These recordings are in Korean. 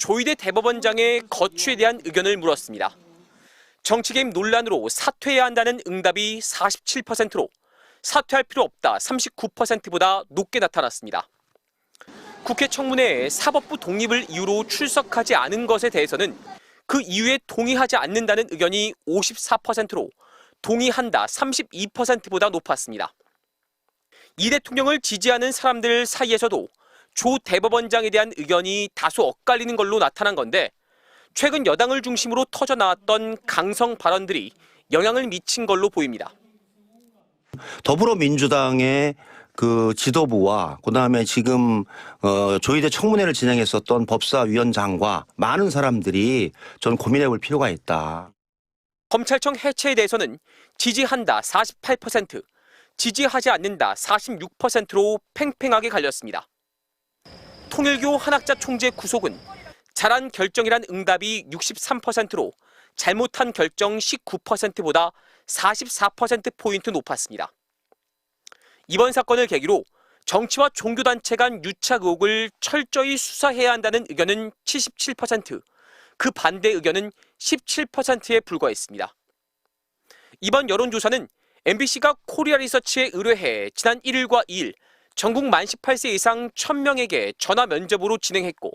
조희대 대법원장의 거취에 대한 의견을 물었습니다. 정치 개입 논란으로 사퇴해야 한다는 응답이 47%로 사퇴할 필요 없다 39%보다 높게 나타났습니다. 국회 청문회에 사법부 독립을 이유로 출석하지 않은 것에 대해서는 그 이유에 동의하지 않는다는 의견이 54%로 동의한다 32%보다 높았습니다. 이 대통령을 지지하는 사람들 사이에서도 조 대법원장에 대한 의견이 다소 엇갈리는 걸로 나타난 건데 최근 여당을 중심으로 터져 나왔던 강성 발언들이 영향을 미친 걸로 보입니다. 더불어민주당의 그 지도부와 그다음에 지금 어 조희대 청문회를 진행했었던 법사위원장과 많은 사람들이 전 고민해 볼 필요가 있다. 검찰청 해체에 대해서는 지지한다 48%, 지지하지 않는다 46%로 팽팽하게 갈렸습니다. 통일교 한학자 총재 구속은 잘한 결정이란 응답이 63%로 잘못한 결정 19%보다 44%포인트 높았습니다. 이번 사건을 계기로 정치와 종교단체 간 유착 의혹을 철저히 수사해야 한다는 의견은 77%, 그 반대 의견은 17%에 불과했습니다. 이번 여론조사는 MBC가 코리아 리서치에 의뢰해 지난 1일과 2일 전국 만 18세 이상 1000명에게 전화 면접으로 진행했고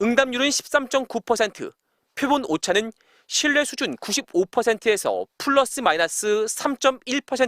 응답률은 13.9%, 표본 오차는 신뢰 수준 95%에서 플러스 마이너스 3.1%